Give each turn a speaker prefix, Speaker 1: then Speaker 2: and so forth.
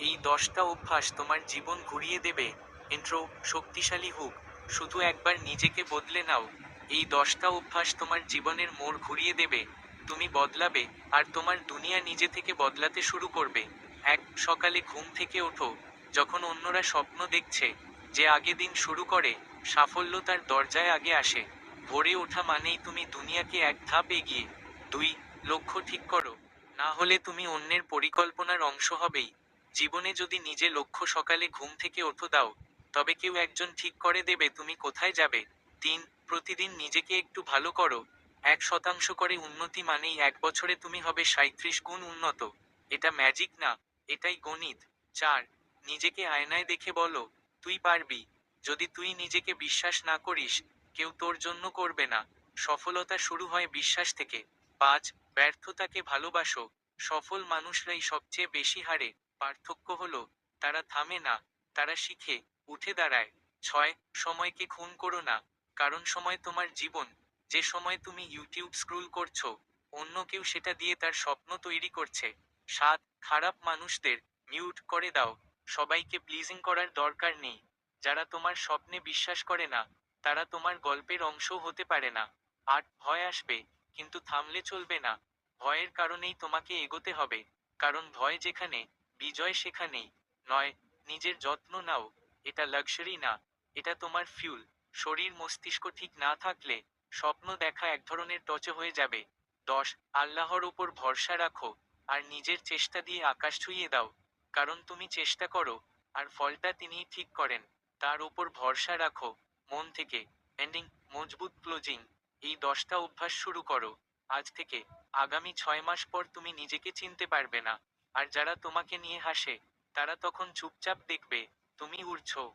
Speaker 1: এই দশটা অভ্যাস তোমার জীবন ঘুরিয়ে দেবে। এন্ট্রো শক্তিশালী হুক, শুধু একবার নিজেকে বদলে নাও। এই দশটা অভ্যাস তোমার জীবনের মোড় ঘুরিয়ে দেবে। তুমি বদলাবে, আর তোমার দুনিয়া নিজে থেকে বদলাতে শুরু করবে। এক, সকালে ঘুম থেকে ওঠো। যখন অন্যরা স্বপ্ন দেখছে যে আগে দিন শুরু করে, সাফল্য তার দরজায় আগে আসে। ভোরে ওঠা মানেই তুমি দুনিয়াকে এক ধাপ এগিয়ে। দুই, লক্ষ্য ঠিক করো। না হলে তুমি অন্যের পরিকল্পনার অংশ হবেই। জীবনে যদি নিজে লক্ষ্য সকালে ঘুম থেকে ওঠো দাও, তবে কেউ একজন ঠিক করে দেবে তুমি কোথায় যাবে। তিন, প্রতিদিন নিজেকে একটু ভালো করো। এক শতাংশ করে উন্নতি মানেই এক বছরে তুমি হবে সাঁত্রিশ গুণ উন্নত। এটা ম্যাজিক না, এটাই গণিত। চার, নিজেকে আয়নায় দেখে বলো, তুই পারবি। যদি তুই নিজেকে বিশ্বাস না করিস, কেউ তোর জন্য করবে না। সফলতা শুরু হয় বিশ্বাস থেকে। পাঁচ, ব্যর্থতাকে ভালোবাসো। সফল মানুষরাই সবচেয়ে বেশি হারে। পার্থক্য হলো, তারা থামে না, তারা শিখে, উঠে দাঁড়ায়। ছয়, সময়কে খুন করো না। কারণ সময় তোমার জীবন। যে সময় তুমি ইউটিউব স্ক্রুল করছ, অন্য কেউ সেটা দিয়ে তার স্বপ্ন তৈরি করছে। সাত, খারাপ মানুষদের মিউট করে দাও। সবাইকে প্লিজিং করার দরকার নেই। যারা তোমার স্বপ্নে বিশ্বাস করে না, তারা তোমার গল্পের অংশও হতে পারে না। আট, ভয় আসবে, কিন্তু থামলে চলবে না। ভয়ের কারণেই তোমাকে এগোতে হবে, কারণ ভয় যেখানে, বিজয় সেখানেই। নয়, নিজের যত্ন নাও, এটা লাক্সারি না, এটা তোমার ফিউল শরীর মস্তিষ্ক ঠিক না থাকলে, স্বপ্ন দেখা এক ধরনের টচে হয়ে যাবে। দশ, আল্লাহর ওপর ভরসা রাখো, আর নিজের চেষ্টা দিয়ে আকাশ ছুঁয়ে দাও। কারণ তুমি চেষ্টা করো, আর ফলটা তিনিই ঠিক করেন। তার ওপর ভরসা রাখো, মন থেকে। এন্ডিং মজবুত ক্লোজিং এই দশটা অভ্যাস শুরু করো। আজ থেকে আগামী ছয় মাস পর তুমি নিজেকে চিনতে পারবে না। আর যারা তোমাকে নিয়ে হাসে, তারা তখন চুপচাপ দেখবে, তুমি উড়ছো।